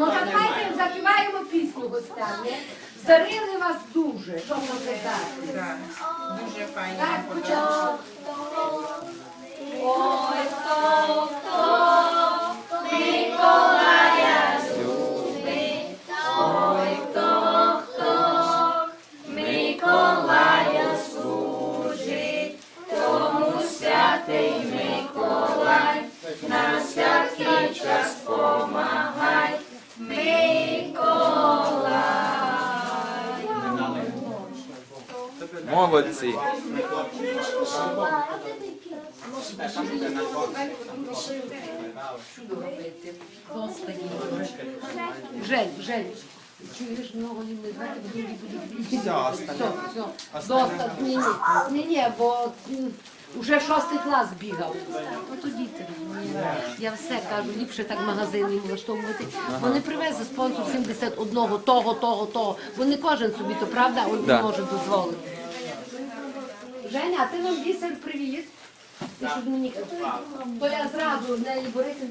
Ну так давайте заспіваємо пісню гостям. ні? Здарили вас дуже. Що казати? Так, Дуже файно Так, нам почав. Ой, хто, хто Миколая любить, ой, хто, хто Миколая служить, тому святий Миколай, Молодці. Жень, Жень, чуєш, много їм не знати, бо люди будуть. Все, Все, все. Доста, ні, ні, ні, бо м, уже шостий клас бігав. Ну то діти. Я все кажу, ліпше так магазин їм влаштовувати. Вони привезли спонсор 71 того, того, того. Бо не кожен собі, то правда, Да. може дозволити. Женя, а ти нам бісер привіз? Ти щоб мені то я зразу в неї Борисів